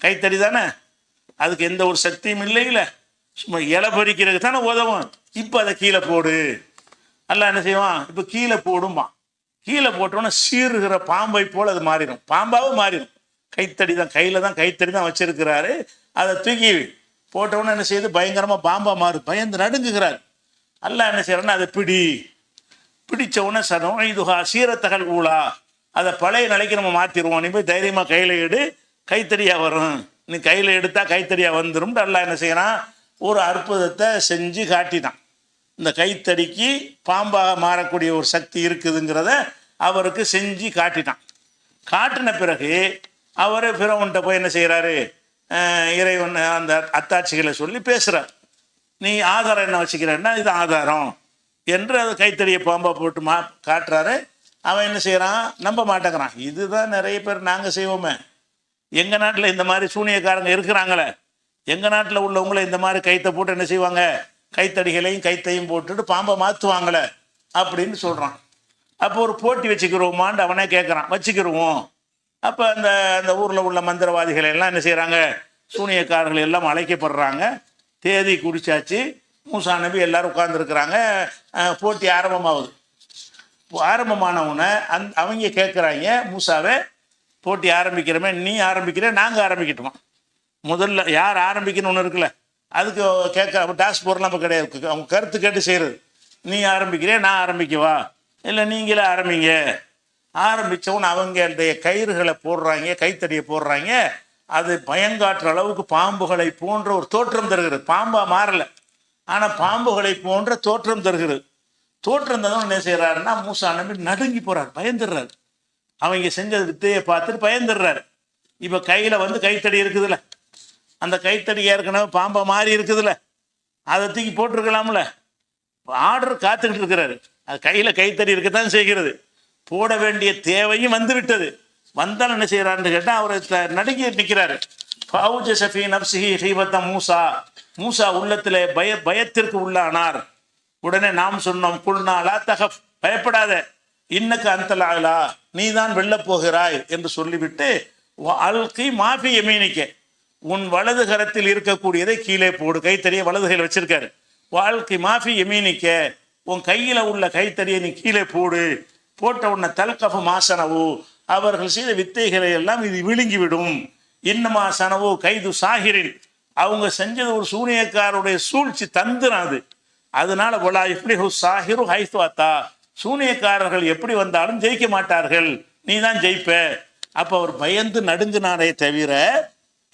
கைத்தடி தானே? அதுக்கு எந்த ஒரு சக்தியும் இல்லைங்கள சும்மா இலை பறிக்கிறதுக்கு தானே உதவும். இப்போ அதை கீழே போடு. அல்ல என்ன செய்வான்? இப்போ கீழே போடும்பான். கீழே போட்டோன்னே சீறுகிற பாம்பை போல் அது மாறிடும். பாம்பாவும் மாறிடும். கைத்தடி தான் கையில் தான் கைத்தடி தான் வச்சிருக்கிறாரு. அதை தூக்கி போட்டோன்னே என்ன செய்யுது? பயங்கரமாக பாம்பா மாறு பயந்து நடுங்குகிறார். அல்ல என்ன செய்யறான்னா அதை பிடி. பிடிச்ச உடனே சனம் இதுஹா சீரத்தகல் ஊழா அதை பழைய நிலைக்கு நம்ம மாற்றிடுவோம் நீ போய் தைரியமாக கையில் எடு. கைத்தடியாக வரும். நீ கையில் எடுத்தால் கைத்தடியாக வந்துடும் அல்ல என்ன செய்யறான்? ஒரு அற்புதத்தை செஞ்சு காட்டினான். இந்த கைத்தடிக்கு பாம்பாக மாறக்கூடிய ஒரு சக்தி இருக்குதுங்கிறத அவருக்கு செஞ்சு காட்டினான் காட்டின பிறகு அவர் பிறவன்கிட்ட போய் என்ன செய்கிறாரு இறைவன் அந்த அத்தாட்சிகளை சொல்லி பேசுகிறார் நீ ஆதாரம் என்ன வச்சுக்கிறேன்னா இது ஆதாரம் என்று அது கைத்தடியை பாம்பா போட்டு மா காட்டுறாரு. அவன் என்ன செய்கிறான் நம்ப மாட்டேங்கிறான். இதுதான் நிறைய பேர் நாங்கள் செய்வோமே. எங்கள் நாட்டில் இந்த மாதிரி சூனியக்காரங்க இருக்கிறாங்களே. எங்கள் நாட்டில் உள்ளவங்கள இந்த மாதிரி கைத்தை போட்டு என்ன செய்வாங்க? கைத்தடிகளையும் கைத்தையும் போட்டுட்டு பாம்பை மாற்றுவாங்களே அப்படின்னு சொல்கிறான் அப்போ ஒரு போட்டி வச்சுக்கிறோமான்னு அவனே கேட்குறான் வச்சுக்கிடுவோம் அப்போ அந்த அந்த ஊரில் உள்ள மந்திரவாதிகள் எல்லாம் என்ன செய்கிறாங்க சூனியக்காரர்கள் எல்லாம் அழைக்கப்படுறாங்க. தேதி குறிச்சாச்சு. மூசா நபி எல்லாரும் உட்காந்துருக்குறாங்க போட்டி ஆரம்பமாகுது. ஆரம்பமானவனை அந் அவங்க கேட்குறாங்க மூசாவை போட்டி ஆரம்பிக்கிறோமே நீ ஆரம்பிக்கிற நாங்கள் ஆரம்பிக்கட்டுமா? முதல்ல யார் ஆரம்பிக்கணும்னு இருக்குல்ல? அதுக்கு கேட்க டாஸ்க் போர்லாம் இப்போ கிடையாது. அவங்க கருத்து கேட்டு செய்கிறது நீ ஆரம்பிக்கிறே நான் ஆரம்பிக்கவா இல்லை நீங்களே ஆரம்பிங்க. ஆரம்பித்தவன் அவங்களுடைய கயிறுகளை போடுறாங்க கைத்தடியை போடுறாங்க. அது பயங்காற்ற அளவுக்கு பாம்புகளை போன்ற ஒரு தோற்றம் தருகிறது. பாம்பாக மாறலை. ஆனால் பாம்புகளை போன்ற தோற்றம் தருகிறது. தோற்றம் தான் என்ன செய்கிறாருன்னா மூசா நம்பி நடுங்கி போகிறார் பயந்துடுறாரு. அவங்க செஞ்ச வித்தையை பார்த்துட்டு பயந்துடுறாரு. இப்போ கையில் வந்து கைத்தடி இருக்குதுல்ல. அந்த கைத்தடி ஏற்கனவே பாம்பை மாறி இருக்குதுல்ல அதை தூக்கி போட்டிருக்கலாம்ல. ஆர்டர் காத்துக்கிட்டு இருக்கிறாரு. அது கையில் கைத்தடி இருக்கத்தான் செய்கிறது. போட வேண்டிய தேவையும் வந்துவிட்டது. வந்தால் என்ன செய்கிறான்னு கேட்டால் அவர் நடுங்கி நிற்கிறாரு ஃபவுஜ ஷஃபி நப்சிஹி ஹீபத்த மூசா. மூசா உள்ளத்தில் பய பயத்திற்கு உள்ளானார். உடனே நாம் சொன்னோம் குல்நாளா தகப் பயப்படாத. இன்னக்கு அந்தலாலா நீ தான் வெல்லப் போகிறாய் என்று சொல்லிவிட்டு அல்கி மாஃபி எமீனிக்க உன் வலது கரத்தில் இருக்கக்கூடியதை கீழே போடு. கைத்தறியை வலது கையில் வச்சிருக்காரு. வாழ்க்கை மாஃபி எமீனிக்க உன் கையில் உள்ள கைத்தறியை நீ கீழே போடு. போட்ட உடனே தல்கஃப மாசனவோ அவர்கள் செய்த வித்தைகளை எல்லாம் இது விழுங்கிவிடும். இன்னமா சனவோ கைது சாகிரின். அவங்க செஞ்சது ஒரு சூனியக்காருடைய சூழ்ச்சி தந்துனாது அதனால போலா இப்படி சாஹிரு ஹைஸ்வாத்தா சூனியக்காரர்கள் எப்படி வந்தாலும் ஜெயிக்க மாட்டார்கள். நீ தான் ஜெயிப்ப. அப்ப அவர் பயந்து நடுங்கினாரே தவிர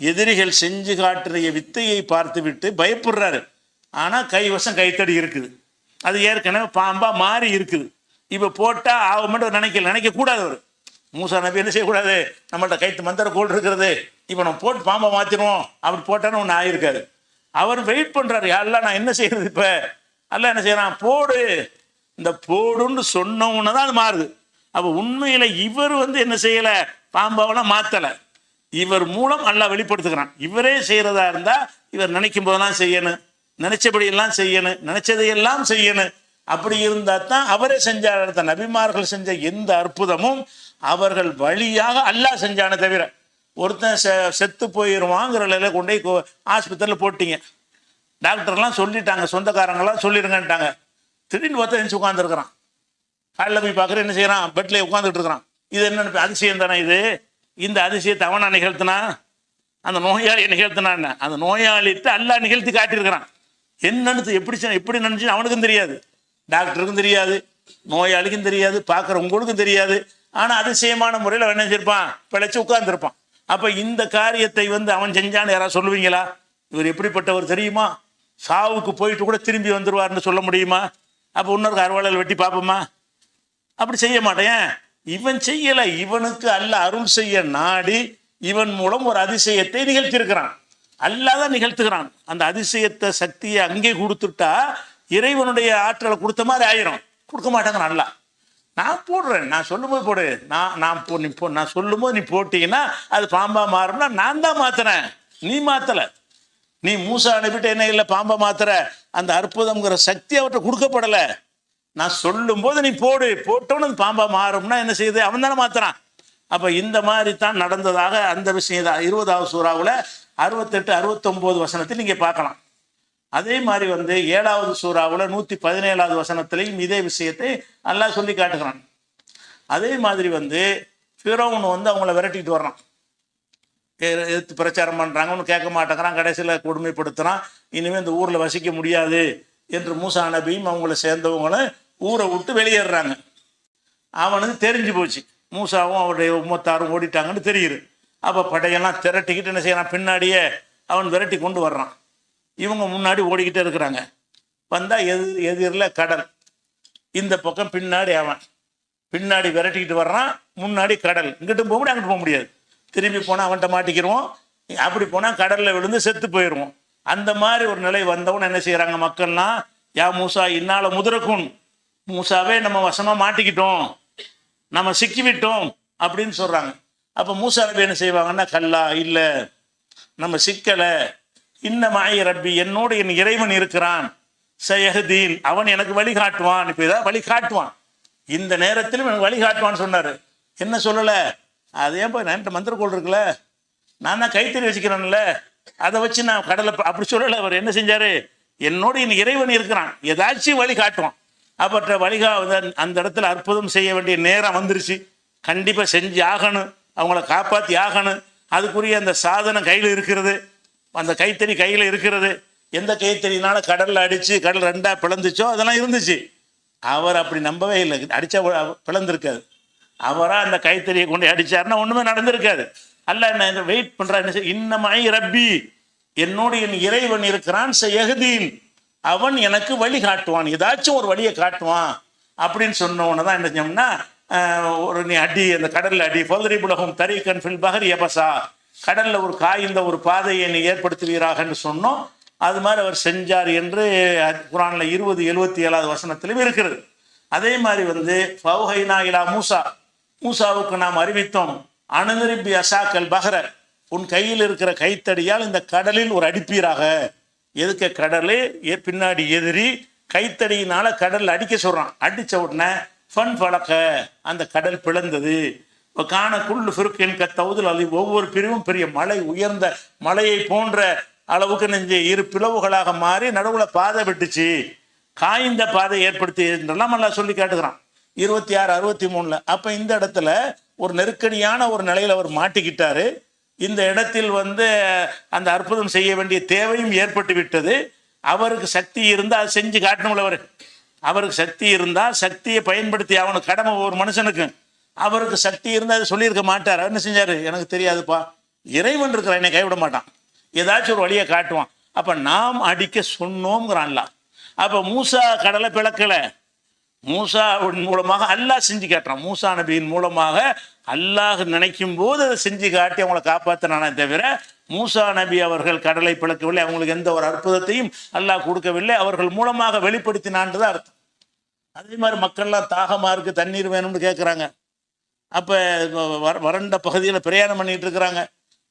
எதிரிகள் செஞ்சு காட்டுற வித்தையை பார்த்து விட்டு பயப்படுறாரு. ஆனால் கைவசம் கைத்தடி இருக்குது. அது ஏற்கனவே பாம்பா மாறி இருக்குது. இப்போ போட்டால் ஆகுமென்று நினைக்கல. நினைக்க கூடாது அவர். மூசா நபி என்ன செய்யக்கூடாது? நம்மள்ட்ட கைத்து மந்திர கோல் இருக்கிறது. இப்போ நம்ம போட்டு பாம்பை மாற்றிடுவோம் அப்படி போட்டான்னு ஒன்று ஆயிருக்காரு அவர் வெயிட் பண்ணுறாரு யாரெல்லாம் நான் என்ன செய்யறது இப்போ? அல்ல என்ன செய்யறான்? போடு. இந்த போடுன்னு சொன்ன தான் அது மாறுது. அப்போ உண்மையில் இவர் வந்து என்ன செய்யலை? பாம்பாவெல்லாம் மாற்றலை இவர் மூலம் அல்லாஹ் வெளிப்படுத்துகிறான். இவரே செய்கிறதா இருந்தால் இவர் நினைக்கும் போதெல்லாம் செய்யணும். நினைச்சபடியெல்லாம் செய்யணும். நினைச்சதையெல்லாம் செய்யணும். அப்படி இருந்தால் தான் அவரே செஞ்சார் அடுத்த நபிமார்கள் செஞ்ச எந்த அற்புதமும் அவர்கள் வழியாக அல்லாஹ் செஞ்சானே தவிர ஒருத்தன் செ செத்து போயிடுவாங்கிற நிலையில கொண்டு போய் ஆஸ்பத்திரியில் போட்டீங்க. டாக்டர்லாம் சொல்லிட்டாங்க சொந்தக்காரங்களாம் சொல்லிடுங்கன்ட்டாங்க திடீர்னு ஒருத்தன் எழுந்து உட்காந்துருக்குறான் காலையில் போய் பார்க்குற என்ன செய்கிறான் பெட்டில் உட்காந்துட்டு இருக்கிறான். இது என்னென்னு அதிசயம் தானே இது? இந்த அதிசயத்தை அவனா நிகழ்த்தினா? அந்த நோயாளியை நிகழ்த்தினா என்ன? அந்த நோயாளிட்டு அல்லா நிகழ்த்தி காட்டியிருக்கிறான். என்னன்னு எப்படி எப்படி நினைச்சு அவனுக்கும் தெரியாது. டாக்டருக்கும் தெரியாது நோயாளிக்கும் தெரியாது பார்க்குற உங்களுக்கும் தெரியாது. ஆனால் அதிசயமான முறையில் அவன் நினைச்சிருப்பான் பிழைச்சி உட்கார்ந்துருப்பான். அப்போ இந்த காரியத்தை வந்து அவன் செஞ்சான்னு யாராவது சொல்லுவீங்களா? இவர் எப்படிப்பட்டவர் தெரியுமா? சாவுக்கு போயிட்டு கூட திரும்பி வந்துடுவார்னு சொல்ல முடியுமா? அப்போ இன்னொரு அறுவாளையில் வெட்டி பார்ப்போமா? அப்படி செய்ய மாட்டேன். இவன் செய்யல இவனுக்கு அல்ல அருள் செய்ய நாடி இவன் மூலம் ஒரு அதிசயத்தை நிகழ்த்தியிருக்கிறான். அல்லாதான் நிகழ்த்துகிறான். அந்த அதிசயத்தை சக்தியை அங்கே கொடுத்துட்டா இறைவனுடைய ஆற்றலை கொடுத்த மாதிரி ஆயிரும். கொடுக்க மாட்டாங்கிறான் அல்ல நான் போடுறேன். நான் சொல்லும்போது போடு. நான் நான் போ நீ போ. நான் சொல்லும்போது நீ போட்டீங்கன்னா அது பாம்பா மாறும்னா நான் தான் மாத்தினேன் நீ மாத்தல. நீ மூசா அனுப்பிட்டு என்ன இல்லை பாம்பை மாத்துற. அந்த அற்புதம்ங்கிற சக்தி அவர்கிட்ட கொடுக்கப்படலை. நான் சொல்லும்போது நீ போடு. போட்டோன்னு அது பாம்பா மாறும்னா என்ன செய்யுது? அவன் தானே மாத்துறான். அப்போ இந்த மாதிரி தான் நடந்ததாக அந்த விஷயம் தான் இருபதாவது சூறாவில் அறுபத்தெட்டு அறுபத்தொம்போது வசனத்தில் நீங்கள் பார்க்கலாம். அதே மாதிரி வந்து ஏழாவது சூறாவில் நூற்றி பதினேழாவது வசனத்திலையும் இதே விஷயத்தை நல்லா சொல்லி காட்டுகிறான். அதே மாதிரி வந்து ஃபிரோன் வந்து அவங்கள விரட்டிட்டு வர்றான். எடுத்து எதிர்த்து பிரச்சாரம் பண்ணுறாங்க ஒன்றும் கேட்க மாட்டேங்கிறான். கடைசியில் கொடுமைப்படுத்துகிறான் இனிமேல் இந்த ஊரில் வசிக்க முடியாது என்று மூசா நபியும் அவங்கள சேர்ந்தவங்களும் ஊரை விட்டு வெளியேறுறாங்க. அவனுக்கு தெரிஞ்சு போச்சு. மூசாவும் அவருடைய உம்மத்தாரும் ஓடிட்டாங்கன்னு தெரியுது. அப்போ படையெல்லாம் திரட்டிக்கிட்டு என்ன செய்யறான்? பின்னாடியே அவன் விரட்டி கொண்டு வர்றான். இவங்க முன்னாடி ஓடிக்கிட்டே இருக்கிறாங்க. வந்தால் எது எதிரில் கடல். இந்த பக்கம் பின்னாடி அவன். பின்னாடி விரட்டிக்கிட்டு வர்றான் முன்னாடி கடல். இங்கிட்டும் போக முடியாது அங்கிட்டு போக முடியாது. திரும்பி போனால் அவன்கிட்ட மாட்டிக்கிருவோம். அப்படி போனால் கடலில் விழுந்து செத்து போயிடுவோம் அந்த மாதிரி ஒரு நிலை வந்தவன் என்ன செய்கிறாங்க மக்கள்லாம்? யா மூசா இன்னால முதிரக்கும் மூசாவே நம்ம வசமாக மாட்டிக்கிட்டோம். நம்ம சிக்கிவிட்டோம் அப்படின்னு சொல்கிறாங்க அப்போ மூசா ரபி என்ன செய்வாங்கன்னா கல்லா இல்லை நம்ம சிக்கலை. இன்னமாய் ரப்பி என்னோடு என் இறைவன் இருக்கிறான். சயஹதீன் அவன் எனக்கு வழி காட்டுவான். இப்போ ஏதாவது வழி காட்டுவான். இந்த நேரத்திலும் எனக்கு வழி காட்டுவான்னு சொன்னார். என்ன சொல்லலை? அது ஏன் போய் என்கிட்ட மந்திரக்கோள் இருக்குல்ல? நான் தான் கைத்தறி வச்சுக்கிறேன்ல. அதை வச்சு நான் கடலை அப்படி சொல்லலை. அவர் என்ன செஞ்சாரு? என்னோடு என் இறைவன் இருக்கிறான். ஏதாச்சும் வழி காட்டுவான். அப்பற்ற வழிகா அந்த- இடத்துல அற்புதம் செய்ய வேண்டிய நேரம் வந்துருச்சு. கண்டிப்பாக செஞ்சு ஆகணும். அவங்கள காப்பாற்றி ஆகணும். அதுக்குரிய அந்த சாதனம் கையில் இருக்கிறது. அந்த கைத்தறி கையில் இருக்கிறது. எந்த கைத்தறினால கடலில் அடித்து கடல் ரெண்டாக பிளந்துச்சோ அதெல்லாம் இருந்துச்சு. அவர் அப்படி நம்பவே இல்லை. அடித்தா பிளந்திருக்காது. அவராக அந்த கைத்தறியை கொண்டு அடித்தாருன்னா ஒன்றுமே நடந்திருக்காது. அல்ல என்ன வெயிட் பண்ணுறா என்ன இன்னமாய் ரப்பி என்னோடு என் இறைவன் இருக்கிறான் எகுதீன் அவன் எனக்கு வழி காட்டுவான் ஏதாச்சும் ஒரு வழியை காட்டுவான் அப்படின்னு சொன்னவன தான் என்ன செஞ்சோம்னா ஒரு நீ அடி அந்த கடல்ல அடி பொதரி புலகம் தரி ஃபில் பகர் எபசா கடல்ல ஒரு காய்ந்த ஒரு பாதையை நீ ஏற்படுத்துவீராகன்னு சொன்னோம். அது மாதிரி அவர் செஞ்சார் என்று குரானில் இருபது எழுபத்தி ஏழாவது வசனத்திலும் இருக்கிறது. அதே மாதிரி வந்து ஃபௌஹைனா இலா மூசா மூசாவுக்கு நாம் அறிவித்தோம் அணுநிருப்பி அசாக்கல் பஹர உன் கையில் இருக்கிற கைத்தடியால் இந்த கடலில் ஒரு அடிப்பீராக எதுக்க கடல்? ஏ- பின்னாடி எதிரி கைத்தடியினால கடல் அடிக்க சொல்றான். அடிச்ச உடனே ஃபன் பழக்க அந்த கடல் பிளந்தது. இப்போ காண குள்ளு ஃபிருக்கின் கத்தவுதில் அது ஒவ்வொரு பிரிவும் பெரிய மலை உயர்ந்த மலையை போன்ற அளவுக்கு நெஞ்சு இரு பிளவுகளாக மாறி நடுவில் பாதை விட்டுச்சு. காய்ந்த பாதை ஏற்படுத்தி என்றெல்லாம் நல்லா சொல்லி காட்டுகிறான். இருபத்தி ஆறு அறுபத்தி மூணில். அப்போ இந்த இடத்துல ஒரு நெருக்கடியான ஒரு நிலையில் அவர் மாட்டிக்கிட்டாரு. இந்த இடத்தில் வந்து அந்த அற்புதம் செய்ய வேண்டிய தேவையும் ஏற்பட்டு விட்டது. அவருக்கு சக்தி இருந்தால் அது செஞ்சு காட்டணும்ல அவர். அவருக்கு சக்தி இருந்தால் சக்தியை பயன்படுத்தி அவனுக்கு கடமை ஒரு மனுஷனுக்கு. அவருக்கு சக்தி இருந்தால் அதை சொல்லியிருக்க மாட்டார். என்ன செஞ்சார்? எனக்கு தெரியாதுப்பா. இறைவன் இருக்கிற என்னை கைவிட மாட்டான். ஏதாச்சும் ஒரு வழியை காட்டுவான். அப்போ நாம் அடிக்க சொன்னோங்கிறான்ல அப்போ மூசா கடலை பிளக்கலை. மூசாவின் மூலமாக அல்லாஹ் செஞ்சு காட்டுறான். மூசா நபியின் மூலமாக அல்லாஹ் நினைக்கும் போது அதை செஞ்சு காட்டி அவங்கள காப்பாற்றினானே தவிர மூசா நபி அவர்கள் கடலை பிளக்கவில்லை அவங்களுக்கு எந்த ஒரு அற்புதத்தையும் அல்லாஹ் கொடுக்கவில்லை அவர்கள் மூலமாக வெளிப்படுத்தினான்னு அர்த்தம். அதே மாதிரி மக்கள்லாம் தாகமாக இருக்கு தண்ணீர் வேணும்னு கேட்குறாங்க அப்போ வறண்ட பகுதியில் பிரயாணம் பண்ணிட்டு இருக்கிறாங்க.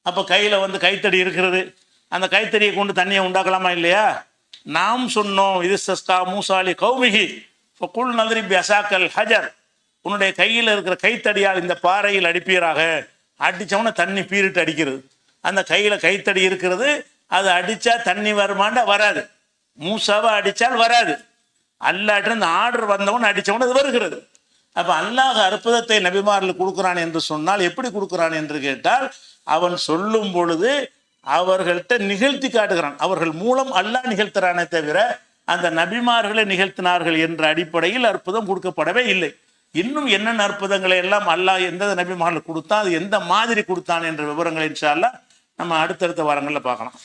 அப்போ கையில் வந்து கைத்தடி இருக்கிறது. அந்த கைத்தடியை கொண்டு தண்ணியை உண்டாக்கலாமா இல்லையா? நாம் சொன்னோம் இது சஸ்தா மூசாலி கௌமிகி குல் நதிரி அசாக்கல் ஹஜர் உன்னுடைய கையில் இருக்கிற கைத்தடியால் இந்த பாறையில் அடிப்பீராக. அடித்தவொன்னே தண்ணி பீரிட்டு அடிக்கிறது. அந்த கையில் கைத்தடி இருக்கிறது. அது அடித்தா தண்ணி வருமாண்டா? வராது. மூசாவை அடித்தால் வராது. அல்லாட்டு இந்த ஆர்டர் வந்தவொன்னே அடித்தவொன்னு அது வருகிறது. அப்போ அல்லாஹ் அற்புதத்தை நபிமாரில் கொடுக்குறான் என்று சொன்னால் எப்படி கொடுக்குறான் என்று கேட்டால் அவன் சொல்லும் பொழுது அவர்கள்ட்ட நிகழ்த்தி காட்டுகிறான். அவர்கள் மூலம் அல்லாஹ் நிகழ்த்துறானே தவிர அந்த நபிமார்களை நிகழ்த்தினார்கள் என்ற அடிப்படையில் அற்புதம் கொடுக்கப்படவே இல்லை. இன்னும் என்னென்ன அற்புதங்களை எல்லாம் அல்லாஹ் எந்த நபிமார்கள் கொடுத்தான் அது எந்த மாதிரி கொடுத்தான் என்ற விவரங்களை இன்ஷா நம்ம அடுத்தடுத்த வாரங்களில் பார்க்கலாம்.